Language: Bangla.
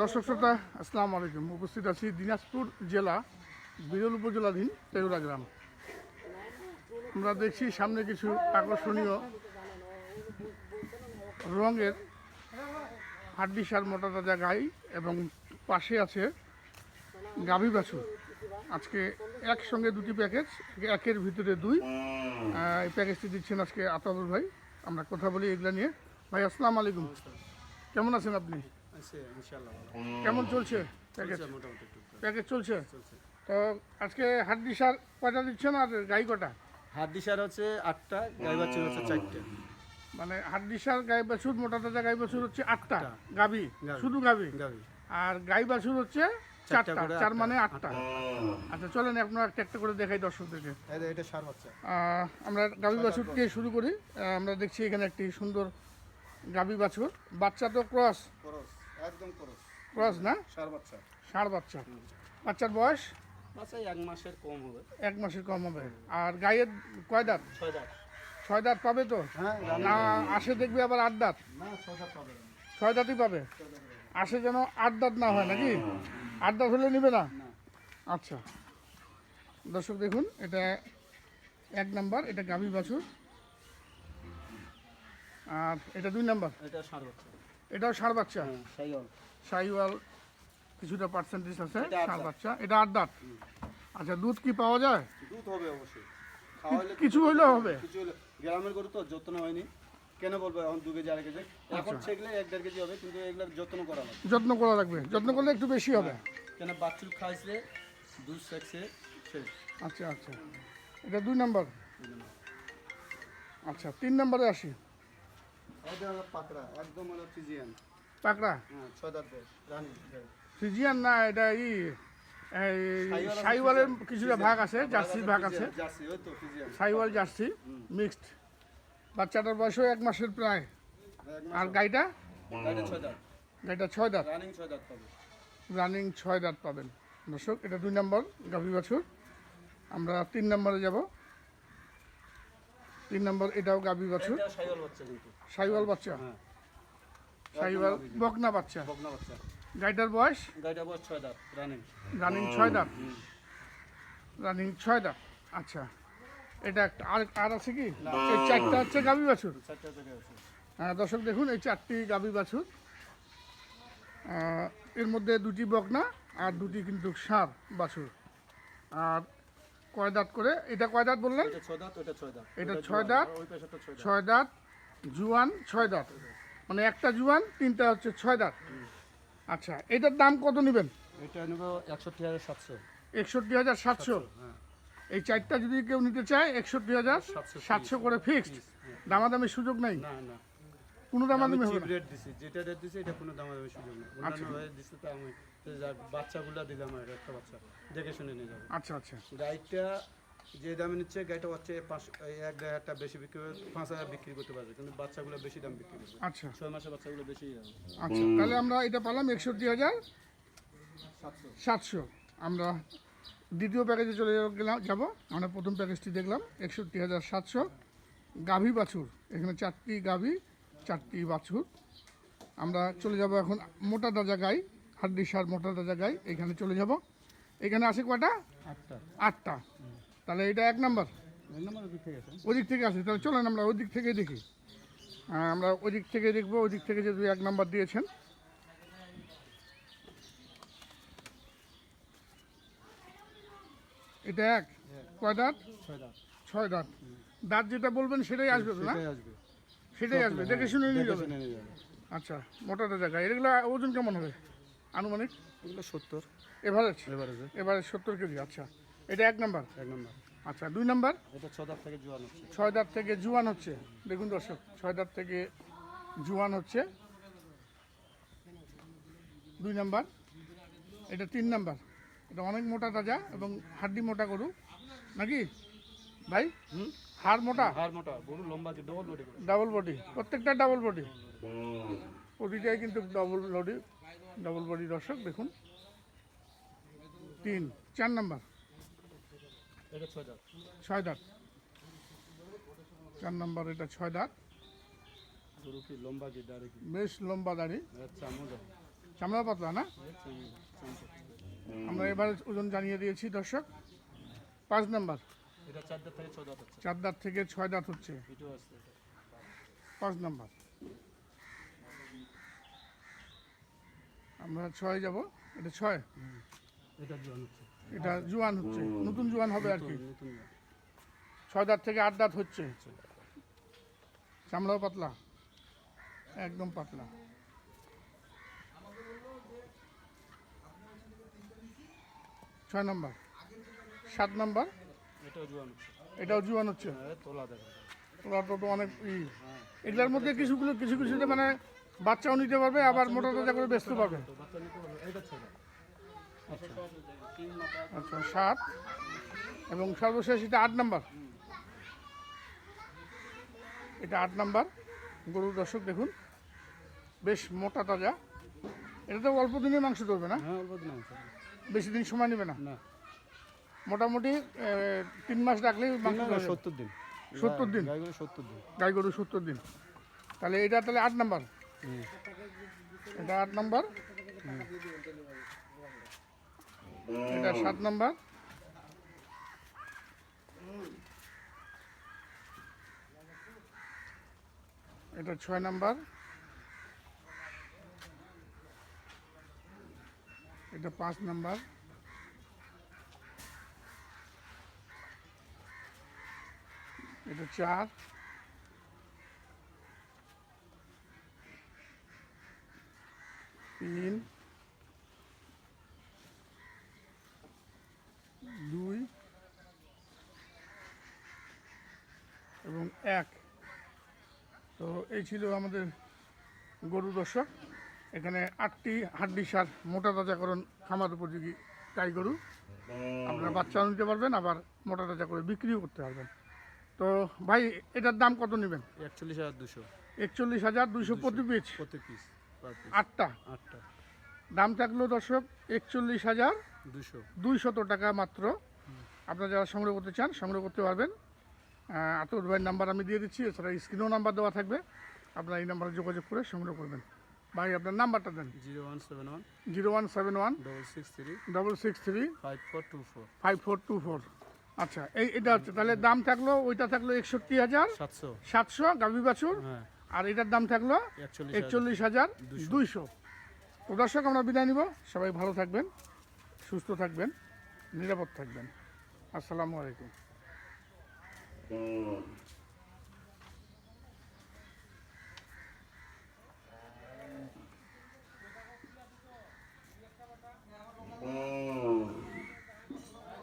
দর্শক শ্রোতা, আসসালামু আলাইকুম। উপস্থিত আছি দিনাজপুর জেলা, বিরল উপজেলাধীন তেওরা গ্রাম। আমরা দেখছি সামনে কিছু আকর্ষণীয় রঙের হাড্ডি সার মোটা তাজা গাই এবং পাশে আছে গাভী বাছুর। আজকে একসঙ্গে দুটি প্যাকেজ, একের ভিতরে দুই। এই প্যাকেজটি দিচ্ছেন আজকে আতাবুল ভাই। আমরা কথা বলি এগুলা নিয়ে। ভাই, আসসালামু আলাইকুম। কেমন আছেন আপনি? ইনশাআল্লাহ কেমন চলছে প্যাকেজ? চলছে মোটামুটি প্যাকেজ চলছে? চলছে। তো আজকে হাড্ডি সার কয়টা দিচ্ছেন আর গাই কটা? হাড্ডি সার হচ্ছে আটটা গাই বাচ্চা হচ্ছে চারটে। মানে হাড্ডি সার গাই বাছুর মোটা তাজা গাই বাছুর হচ্ছে আটটা। গাবি গাভী। শুধু গাবি গাবি আর গাই বাছুর হচ্ছে চারটা চার মানে আটটা। আচ্ছা চলেন আপনার একটা একটা করে দেখাই দর্শকদেরকে। এটা সার বাচ্চা আমরা গাবি বাছুর দিয়ে শুরু করি। আমরা দেখছি এখানে একটি সুন্দর গাবি বাছুর। বাচ্চা তো ক্রস। করস। একদম করস। ক্রস না? সার বাচ্চা। ষাঁড় বাচ্চা। বাচ্চার বয়স? বাচ্চা এক মাসের কম হবে। এক মাসের কম হবে। আর গায়ের কয় দাঁত? ছয় দাঁত। ছয় দাঁত পাবে তো? হ্যাঁ না আসে দেখবে আবার আট দাঁত? ছয় দাঁতই পাবে? আসে যেন আট দাঁত না হয় নাকি? আট দাঁত হলে নিবে না। আচ্ছা। দর্শক দেখুন এটা এক নাম্বার এটা গাভী বাছুর। আর এটা দুই নাম্বার? এটা সার বাচ্চা। এটাও ষাঁড় বাচ্চা। হ্যাঁ সাইওয়াল। কিছুটা পার্সেন্টেজ আছে ষাঁড় বাচ্চা। এটা আট দাঁত। আচ্ছা দুধ কি পাওয়া যায়? দুধ হবে অবশ্যই। কিছু হইলেও হবে। কিছু হলে গ্রামের গরু তো যত্ন হয়নি। কেন বলব? এখন দু কেজি আড়াই কেজি। এখন ছেগলে এক দেড় কেজি হবে কিন্তু এগুলোর যত্ন করা লাগবে। যত্ন করা লাগবে। যত্ন করলে একটু বেশি হবে। কেন বাচ্চুর খাইছে দুধ আচ্ছা আচ্ছা। এটা দুই নাম্বার। আচ্ছা তিন নম্বরে আসি। এটা হলো পাকড়া একদম হলো ফিজিয়ান। পাকড়া? হ্যাঁ বয়স রানি না এটা ই আছে, সাইওয়ালের কিছুটা ভাগ আছে ভাগ আছে জার্সি তো ফিজিয়ান। Sahiwal jersey mixed. বাচ্চাটার বয়সও এক মাসের প্রায়। আর গাইটা গাইটা ছয় দাঁত রানিং ছয় দাঁত পাবেন। দর্শক এটা দুই নম্বর গাভী বাছুর। আমরা তিন নম্বরে যাব। তিন নম্বর এটাও গাভী বাছুর। সাইওয়াল বাচ্চা সাইওয়াল হ্যাঁ। বকনা বাচ্চা? বকনা বাচ্চা। গাইটার বয়স? গাইটা বয়স ছয় দাঁত রানিং রানিং ছয় দাঁত? রানিং ছয় দাঁত? আচ্ছা। এটা একটা আর আর আছে কি? এই চারটা হচ্ছে গাভী বাছুর? আহ, দর্শক দেখুন এই চারটি গাভী বাছুর। এর মধ্যে দুটি বকনা আর দুটি কিন্তু সার বাছুর। আর কয় দাঁত করে? এটা কয় দাঁত বললেন? এটা ছয় দাঁত ছয় দাঁত। জোয়ান, ছয় দাঁত। মানে একটা জুয়ান তিনটা হচ্ছে ছয় দাঁত। আচ্ছা এটার দাম কত নেবেন? এটা নেব একষট্টি হাজার সাতশো। একষট্টি হাজার সাতশো? হ্যাঁ। এই চারটা যদি কেউ নিতে চায় একষট্টি হাজার সাতশো করে ফিক্সড দামাদামির সুযোগ নেই? না না। কোনো আমি দামাদামি হবে রেট দিছি যেটা রেট দিছি এটা কোনো দামাদামি সুযোগ নেই। অন্যান্য হয়ে দিছি তো আমি বাচ্চাগুলো দিলাম আর একটা বাচ্চা দেখে শুনে নিয়ে যাব। আচ্ছা আচ্ছা। গাড়িটা যে দামে নিচ্ছে গাড়িটা হচ্ছে পাঁচ এক দেড় হাজার বেশি বিক্রি করে পাঁচ হাজার বিক্রি করতে পারবে কিন্তু বাচ্চাগুলো বেশি দাম বিক্রি করবে। আচ্ছা। ছয় মাসের বাচ্চাগুলো বেশি যাবে আচ্ছা তাহলে আমরা এটা পালাম একষট্টি হাজার সাতশো। আমরা দ্বিতীয় প্যাকেজে চলে যাব- গেলাম যাব। আমরা প্রথম প্যাকেজটি দেখলাম একষট্টি হাজার সাতশো। গাভী বাছুর এখানে চারটি গাভী। চারটি বাছুর। আমরা চলে যাব এখন মোটা তাজা গাই হাড্ডি সার মোটা তাজা গাই এখানে চলে যাব। এখানে আছে কটা আটটা। আটটা। তাহলে এটা এক নাম্বার? ওদিক থেকে আসে তাহলে চলেন আমরা ওই দিক থেকে দেখি। আমরা ওই দিক থেকে দেখব। ওই দিক থেকে যে এক নাম্বার দিয়েছেন। এটা এক? কয় দাঁত? ছয় দাঁত। ছয় দাঁত। দাঁত যেটা বলবেন সেটাই আসবে না? আসবে। সেটাই আসবে দেখে শুনে নিয়ে যাবে আচ্ছা মোটাটা জায়গা এগুলো ওজন কেমন হবে? আনুমানিক? এগুলো সত্তর। এভারেজ এভারেজে এভারেজ সত্তর কেজি আচ্ছা। এটা এক নাম্বার? এক নম্বর। আচ্ছা দুই নাম্বার? এটা ছয় দাঁত থেকে জোয়ান হচ্ছে। ছয় দাঁত থেকে জুয়ান হচ্ছে। দেখুন দর্শক ছয় দাঁত থেকে জুয়ান হচ্ছে। দুই নাম্বার? এটা তিন নাম্বার। এটা অনেক মোটা তাজা এবং হাড্ডি মোটা গরু। নাকি? ভাই? হাড় মোটা? হাড় মোটা গরু লম্বা ডবল বডি ডাবল বডি প্রত্যেকটা ডাবল বডি প্রতিটাই কিন্তু ডবল বডি ডাবল বডি দর্শক দেখুন। তিন চার নাম্বার। ছয় দাঁত। চার নাম্বার এটা ছয় দাঁত। বেশ লম্বা দাড়ি। আচ্ছা চামড়া। পাতলা না? আমরা এবার ওজন জানিয়ে দিয়েছি দর্শক। পাঁচ নাম্বার। এটা চার দাঁত থেকে ছয় দাঁত হচ্ছে। চার দাঁত থেকে ছয় দাঁত হচ্ছে। এটাও আসছে পাঁচ নাম্বার। আমরা ছয় যাব। এটা ছয়? এটা জন হচ্ছে। এটা জোয়ান হচ্ছে। নতুন জোয়ান হবে আর কি। ছয় দাঁত থেকে আট দাঁত হচ্ছে। চামড়াও পাতলা। একদম পাতলা। ছয় নম্বর। সাত নম্বর। এটাও জোয়ান হচ্ছে। এটাও জোয়ান হচ্ছে? হ্যাঁ তোলা দেখেন ওরা তো অনেক ই। এগুলোর মধ্যে কিছুগুলো কিছু কিছুতে মানে বাচ্চাও নিতে পারবে আবার মোটা তাজা করে বেচতে পারবে। মাথা আচ্ছা। সাত এবং সর্বশেষ এটা আট নাম্বার। এটা আট নাম্বার। গরুর দর্শক দেখুন বেশ মোটা তাজা। এটা তো অল্প দিনে মাংস ধরবে না? হ্যাঁ অল্প দিন বেশি দিন সময় নেবে না? না। মোটামুটি তিন মাস যাবে। সত্তর দিন। সত্তর দিন? সত্তর দিন। গাই গরু সত্তর দিন। তাহলে এটা তাহলে আট নাম্বার? এটা আট নাম্বার? এটা সাত নাম্বার? এটা ছয় নাম্বার? এটা পাঁচ নাম্বার? এটা চার তিন দুই. এবং এক। তো এই ছিল আমাদের গরু দর্শক এখানে আটটি হাড্ডি সার মোটা তাজাকরণ খামার উপযোগী গাই গরু। আপনারা বাচ্চাও নিতে পারবেন, আবার মোটা তাজা করে বিক্রিও করতে পারবেন। তো ভাই এটার দাম কত নেবেন? একচল্লিশ হাজার দুশো। একচল্লিশ হাজার দুইশো প্রতি পিস প্রতি পিস আটটা? আটটা। দাম থাকল দর্শক একচল্লিশ হাজার দুশো। দুইশত টাকা মাত্র। আপনারা যারা সংগ্রহ করতে চান সংগ্রহ করতে পারবেন। আতর ভাইয়ের নাম্বার আমি দিয়ে দিচ্ছি এছাড়া স্ক্রিনেও নাম্বার দেওয়া থাকবে। আপনারা এই নাম্বারে যোগাযোগ করে সংগ্রহ করবেন। ভাই আপনার নাম্বারটা দেন। Zero one seven one. Zero one seven one double six three. Double six three five four two four. Five four two four. আচ্ছা এই এটা হচ্ছে তাহলে দাম থাকল ওইটা থাকল একষট্টি হাজার সাতশো। সাতশো গাভী বাছুর হ্যাঁ। আর এটার দাম থাকল একচল্লিশ হাজার। দুইশো। তো দর্শক আমরা বিদায় নিব। সবাই ভালো থাকবেন সুস্থ থাকবেন নিরাপদ থাকবেন। আসসালামু আলাইকুম। Mm.